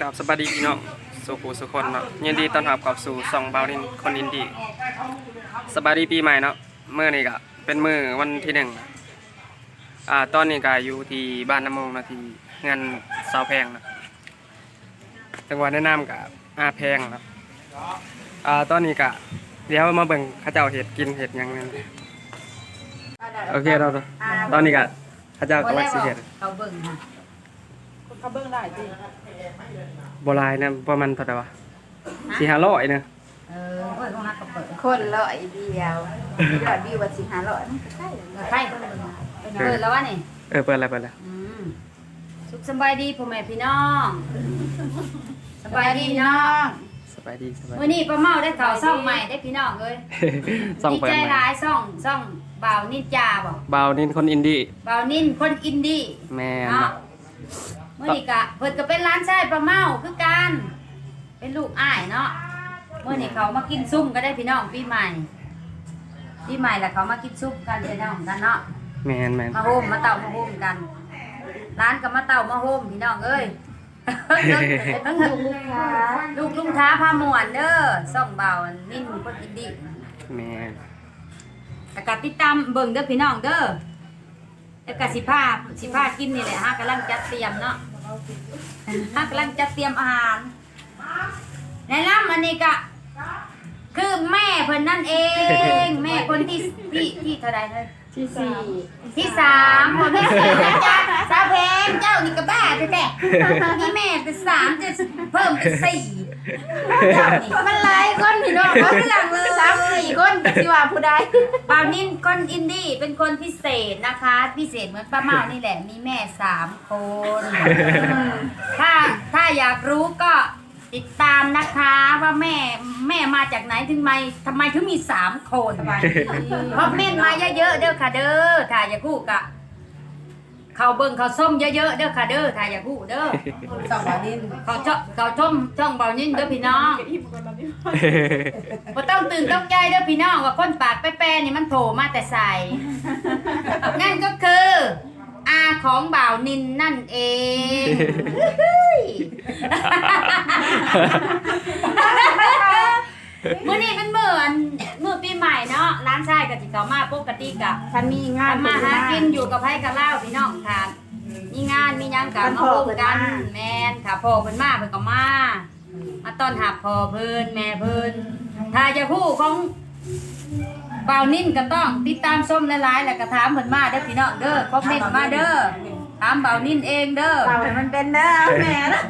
กับสวัสดีพี่น้องสุขุสุคนเนาะยินดีต้อนรับกลับสู่ซองบาวลินคนอินดีสบายดีปีใหม่เนาะเมื่อนี้ก็เป็นมือวันที่หนึ่งอ่าตอนนี้ก็อยู่ที่บ้านน้ำมงนาทีงานสาวแพงนะจังหวัดแนะนำกับอาแพงนะอ่าตอนนี้ก็เดี๋ยวมาเบิ่งข้าเจ้าเห็ดกินเห็ดยังนั่นโอเคเราตอนนี้ก็ข้าเจ้ากำลังสิเห็ดเขาเบิ่งค่ะ เขาเบิ่งได้จริงโบราณนะประมาณเท่าไหร่วะสี่ห้าร้อยเนอะเออโอ้ยของนักก็เปิดคนละไอเดียวยอดวิวว่าสิหาร้อยมันก็ใช่เออใครเพิ่นเบิ่งมาเป็นเปิดแล้ววะนี่เออเปิดอะไรเปิดอะไรอืมสุขสำบายดีพ่อแม่พี่น้องสบายดีเนาะสบายดีสบายมื้อนี้ป้าเมาได้ข่าวซ่องใหม่ได้พี่น้องเอ้ยซ่องดีเปิดใจใหหม่ลายซ่องซ่องบ่าวนินจาบ่บาวนินคนอินดี้บ่าวนินคนอินดี้แม่นเนาะ มื้อนี้ก็เพิ่นก็เป็นร้านชายป้าเมาคือกันเป็นลูกอ้ายเนาะมื้อนี้เขามากินซุ่มก็ได้พี่น้องปีใหม่ปีใหม่แล้วเขามากินซุ่มกันพี่น้องกันเนาะแม่นแม่นมาโฮมมาเต่ามาโฮมกัน ร้านกับมาเต่ามาโฮมพี่น้องเอ้ยต้องดูลูกค้าลูกลุงท้าพาหมวนเด้อส่องเบานิ่นคนอินดี้แม่นแต่กติดตามเบิ่งเด้อพี่น้องเด้อแล้วก็สิพาสิพากินนี่แหละฮะกำลังจัดเตรียมเนาะฮะ กำลังจะเตรียมอาหารแนะนำอันนี้ก็ คือแม่เพิ่นนั่นเอง แม่คนที่ที่ที่เท่าใดเลยที่สี่ ที่สามคนที่สี่นะจ๊ะสาวเพงเจ้านี่ก็บ้าแท้ๆนี่แม่เป็นสามจะเพิ่มเป็นสี่เจ้านี่มันหลายคนพี่น้องว่าหลังเลยสามสี่คนสิว่าผู้ใดปาวนินคนอินดี้เป็นคนพิเศษนะคะ พิเศษเหมือนป้าเมานี่แหละมีแม่สามคน ถ้าถ้าอยากรู้ก็ ติดตามนะคะว่าแม่แม่มาจากไหนถึงไม่ทำไมถึงมีสามคนเพราะเม่นมาเยอะๆเด้อค่ะเด้อถ้าอยากคู่กะเขาเบิ่งเขาส้มเยอะๆเด้อค่ะเด้อถ้าอยากคู่เด้อสองบาทนินเขาชอบเขาชมช่องเบานิ่นเด้อพี่น้องบ่ต้องตื่นต้องใจเด้อพี่น้องว่าคนปากแป้ๆนี่มันโผล่มาแต่ใส่นั่นก็คืออาของบ่าวนินนั่นเอง มื้อนี้เป็นมื้ออันมื้อปีใหม่เนาะร้านชายกับจิเขามาปกติกะท่านมีงานทำมาหากินอยู่กับไผกับเล่าพี่น้องค่ะมีงานมีหยังกันมาโฮมกันแม่นค่ะพ่อเพิ่นมาเพิ่นก็มา มาต้อนรับพ่อเพิ่นแม่เพิ่นถ้าจะพูดของบ่าวนิ่นก็ต้องติดตามส้มหลายๆแล้วก็ถามเพิ่นมาเด้อพี่น้องเด้อคอมเมนต์มาเด้อ ถามบ่าวนิ่นเองเด้อเราให้มันเป็นเด้อแม่นะ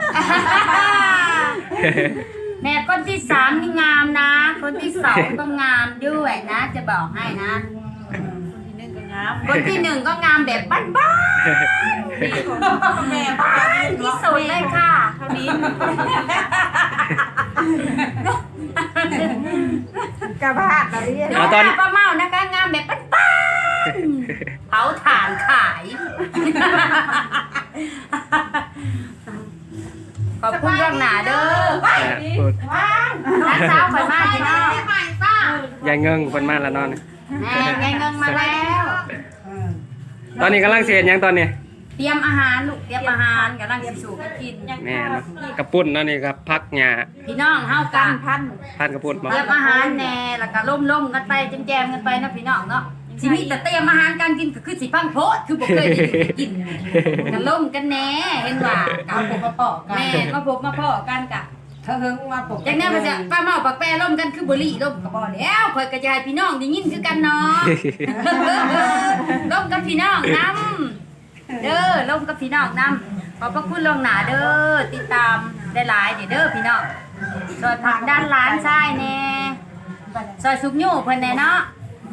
แม่คนที่สามนี่งามนะ คนที่สองก็งามด้วยนะ จะบอกให้นะที่หนึ่งก็งามคนที่หนึ่งก็งามแบบบ้านบ้านแม่บ้านที่สุดเลยค่ะ เท่านี้กระบาดอะไรเนี่ยดูหน้าป้าเมานะคะ มากพี่น้องยายเงิงคนมาแล้วเนอน แม่ไงเงินมาแล้ว ตอนนี้กำลังเสียยังตอนนี้ เตรียมอาหารลูกเตรียมอาหารกำลังสิสู่กันกิน แม่เนาะกระปุ้นเนั่นนี่ครับพักหญ้าพี่น้องเฮากันพันทานกระปุ้นบ่เตรียมอาหารแน่แล้วก็ล่มๆกันไปแจมๆกันไปนะพี่น้องเนาะสิมีแต่เตรียมอาหารการกินก็คือสิพังโพดคือบ่เคยได้กินกันล่มกันแน่เห็นว่า เอาผมมาปอกกันแม่มาพบมาพ่อกันกะ เธอเฮิงมาปอกจากนั้นก็จะป้าเมาปักแปรล่มกันคือบ่ลีล่มก็บ่แล้วข่อยก็จะให้พี่น้องได้ยินคือกันเนาะล่มกับพี่น้องนํเด้อล่มกับพี่น้องนํขอบพระคุณล่วงหน้าเด้อติดตามได้หลายๆเด้อพี่น้องซอยผักด้านร้านชายแน่ซอยสุกยูเพิ่นแน่เนาะ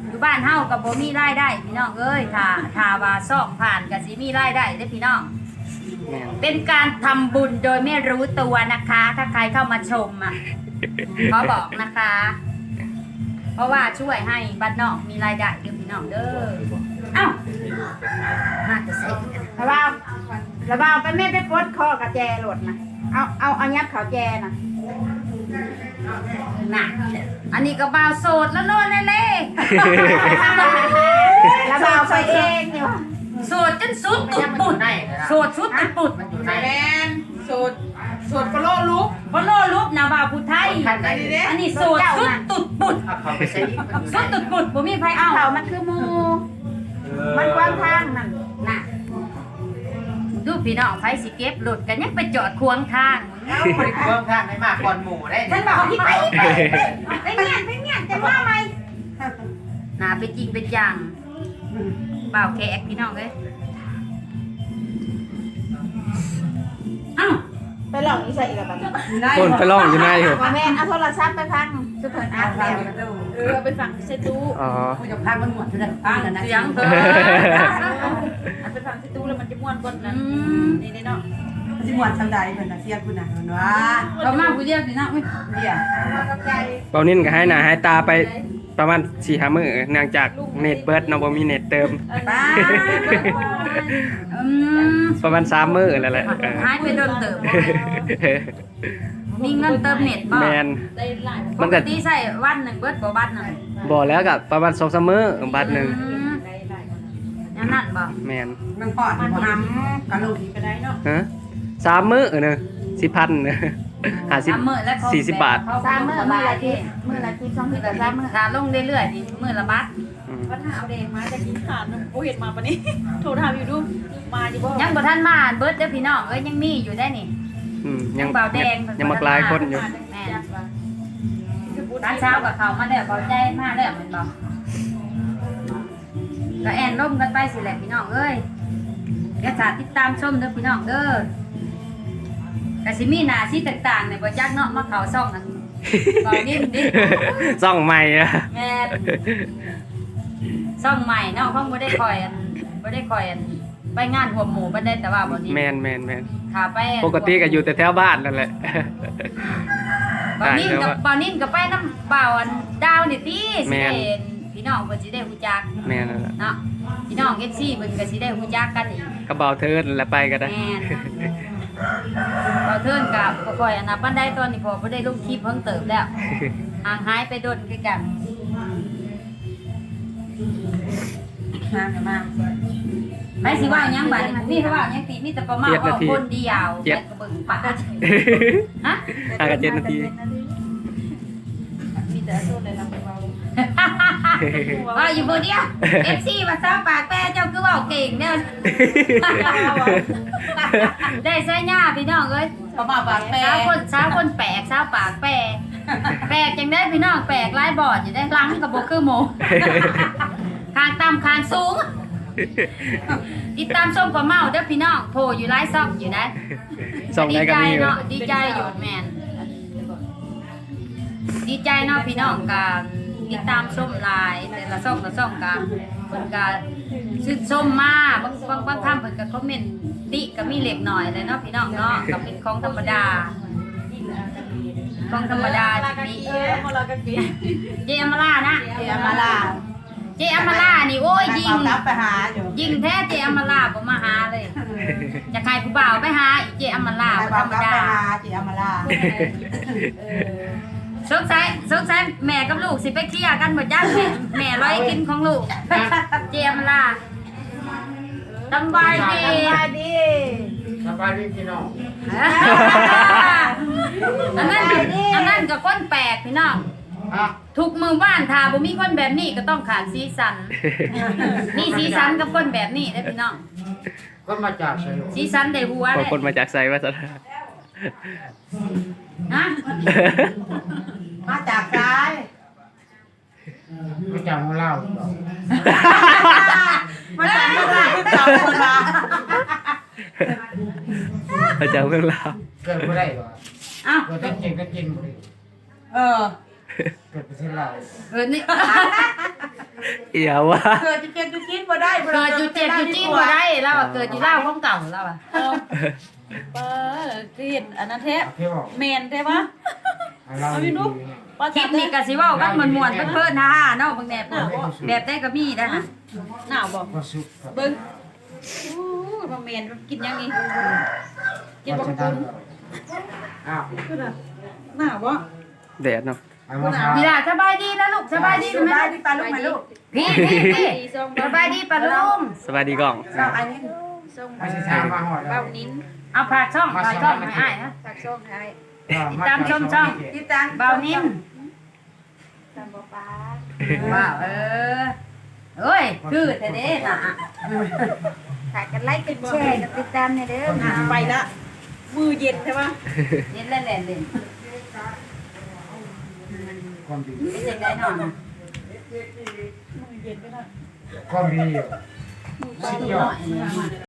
อยู่บ้านเฮากับบ่มีรายได้พี่น้องเอ้ยถ้าถ้าว่าซ่องผ่านก็สิมีรายได้เด้อพี่น้องแม่น เป็นการทำบุญโดยไม่รู้ตัวนะคะ ถ้าใครเข้ามาชมอะขอบอกนะคะ เพราะว่าช่วยให้บ้านนอกมีรายได้เด้อพี่น้องเด้อเอ้ามาจะใส่ระบาระบาไปแม่ไปปลดคอกับแจหลดนะเอาเอาเอายับเขาแจนะน่ะอันนี้ก็บ่าวโสดแล้วโน่นเล่ร โสดจนสุดตุดปุดโสดสุดตุดปุดแมนสูตรสูตรก็โลพอโลรูปนะบ่าวผู้ไทยขันได้ดิอันนี้โสดสุดตุดปุดเอาเขาไปใส่อีกสุดตุดปุดบ่มีไผเอาเขามันคือหมูมันกว้างทางนั่นน่ะดูพี่น้องไผสิเก็บรถกันยังไปจอดขวางทางเอาบริกรทางให้มากก่อนหมู่ได้ฉันบอกพี่ไปไปไปเงียนไปเงียนจะว่าไหมน่าเป็นจริงเป็นจังเปล่าแขกพี่น้องเอ้ย ไปหลอกอีใส่อีกแล้วกันคนไปล่องอยู่ในอยู่ว่าแม่นเอาโทรศัพท์ไปพังสุดเถินอาร์ตแล้วเออเอาไปฝังใส่ตู้อ๋อกูจะพังมันหมดทุกท่านนะเสียงเพิ่นเอาไปฝังใส่ตู้แล้วมันจะม้วนกดนะอืมนี่นี่เนาะ สิมวนทำใดเพิ่นน่ะเสียคุณน่ะเพิ่นว่าเรามาผู้เดียวสินะอุ้ยเดี๋ยวกับใจเบานิ่นก็ให้หน้าให้ตาไปประมาณ4 5มื้อเนื่องจากเน็ตเบิดเนาะบ่มีเน็ตเติม ป้าอืมประมาณ3มื้อแล้วแหละเออหายไปโดนเติมมีเงินเติมเน็ตบ่แมนปกติใส่วันหนึ่งเบิดบ่บัตรหนึ่งบ่แล้วก็ประมาณ2-3มื้อบัตรหนึงอืมอย่างนั้นบ่แมนมันพอดบ่ทำกะลูกอีกก็ได้เนาะฮะ สามมื้อเนอะ10,000เนอะสามมื้อแล้วเขา50 40บาทสามมื้อมื้อละทีมื้อละทีสองทีละสามมื้อถ้าลงเรื่อยๆนี่มื้อละบาทอืมปัญหาเอาเดงมาจะกินขาดโอ้เห็นมาปะนี้โทรถามอยู่ดู มาอยู่บ่ยังบ่ทันมาเบิดเด้อพี่น้องเอ้ยยังมีอยู่ได้นี่ อืมยังเบาแดง ยังมักหลายคนอยู่ แม่ร้านเช้ากับเขามาแล้วเบาใจมาแล้วแม่นบ่ก็แอนร่มกันไปสิแหละพี่น้องเอ้ยเดี๋ยวถ้าติดตามชมเด้อพี่น้องเด้อ ก็สิมีหน้าที่ต่างๆในบ่จักเนาะมาเข้าซ่องอันเบานิ่มดิซ่องใหม่อะแม่นซ่องใหม่เนาะเพิ่งบ่ได้คอยอันบ่ได้คอยอันไปงานหัวหมู่บ่ได้แต่ว่าบ่นี้แมนแมนแมนขาไปอันปกติก็อยู่แต่แถวบ้านนั่นแหละบ่าวนิ่มกับบ่าวนิ่มกับไปน้ำบ่าวอันดาวนี่ติสิแม่ได้นเห็นพี่น้องเพิ่นสิได้ฮู้จักแมนนั่นแหละเนาะพี่น้อง FC เพิ่นก็สิได้ฮู้จักกันอีกกระเบาเทิร์นแล้วไปก็ได้แม่น บ่าวเทินกับบ่ค่อยอันนับปานใดตอนนี้พอบ่ได้ลงคลิปเพิ่งเติบแล้วห่างหายไปโดนคือกันมากันมาไปสิว่าหยังบัดนี้มีเขาว่าหยังติมีแต่ประมาณว่าคนเดียวเจ็ดไปก็เบิ่งปากฮะ ห้ากับเจ็ดนาที มีแต่โซนเลยเราไปเว้า ว่าอยู่บ่เดียว FC ว่าซ้าปากแปรเจ้าคือเว้าเก่งเด้อได้ใส่หน้าพี่น้องเอ้ยประมาณบาทแปสาวคนสาวคนแปลกสาวปากแปลกแปลกจังได้พี่น้องแปลกหลายบอดอยู่ได้หลังกับบ่คือหมูคางต่ำคางสูงติดตามชมกับเมาเด้อพี่น้องโผล่อยู่หลายซอกอยู่นะส่องดีได้ก็ใจมีอยู่เนาะดีใจอยู่แมนดีใจเนาะพี่น้องกัน ติดตามชมหลาย แต่ละช่องละช่องกันเพิ่นก็ชื่นชมมาบางบางบางคำเพิ่นก็คอมเมนต์ติก็มีเล็กหน่อยเลยเนาะพี่น้องเนาะก็เป็นของธรรมดาของธรรมดาที่มีเออมาเราก็กินเจอมาล่านะเดี๋ยวมาลาเจอมาล่านี่โอ้ยยิงเอากลับไปหาอยู่ยิงแท้เจอมาล่าบ่มาหาเลยจะใครผู้บ่าวไปหาอีเจอมาล่าไปบ่ธรรมกลับดา ไปหาสิเอามาลา สงสัยสงสัยแม่กับลูกสิไปเคลียร์กันบ่จักแม่แม่ร้อยกินของลูก เจยมาล่าสำบายดีสบายดี สบายดีพี่น้องอันนั้นอันนั้นก็คนแปลกพี่น้องอะทุกมือบ้านถ้าบ่มีคนแบบนี้ก็ต้องขาดสีสัน นี่สีสันกับคนแบบนี้เด้อพี่น้อง ก็มาจากไสโลสีสันได้หัวบางเด้คนมาจากไซวัฒนา ฮะมาจากซ้ายมาจากหัวเล่าอีกดอกมาจากข้างล่างคือเก่าคนละมาจากเมืองลาวเกิดบ่ได้หรอเอ้าเกิดได้จริงก็จริงบ่ได้เออ เกิดประเทศลาวเออนี่เอียววะเกิดจะเจ็บจะคิดบ่ได้เกิดอยู่เจ็บอยู่จี้บ่ได้แล้วอะเกิดอยู่ลาวของเก่าแล้วอะเออเออคือเห็นอันนั้นแท้เอาเที่ยวเมนใช่ปะเอาเราเอาดีพี่นุ๊กๆว่าคลิปนี้ก็สิเว้ากันม่วนๆเพิ่นๆฮ่าๆเนาะบางแนบแบบได้ก็มีนะฮะหนาวบอกก็สุกครับเบิ้งอู้บะเมนกินยังนี่กินก็บะจะกุดันนอ้าวคือน่ะหนาวบ่แดดเนาะ เอามาครับพี่ล่ะสบายดีนะลูกสบายดีสไหมบายดีปลาลูกไหมลูกพี่พี่พี่สบายดีปะลุงสวัสดีกล้องสบายดีส่งไม่ใช่ชามาหอดแล้เบ้าวนิ้นเอาผากช่องผากช่องไม่อ้ายนะฝากส่งให้ติดตามชมช่องติดตามเบานิ่มตามบ่ป้าว้าวเออเอ้ยคือแต่เด้น่ะฝากกันไลค์กันแชร์กันติดตามในเด้ออะไปละมือเย็นใช่ปะเย็นแล้วแหละเล่น ความดีเป็นจังได๋เนาะมือเย็นไปละความดีสุดยอด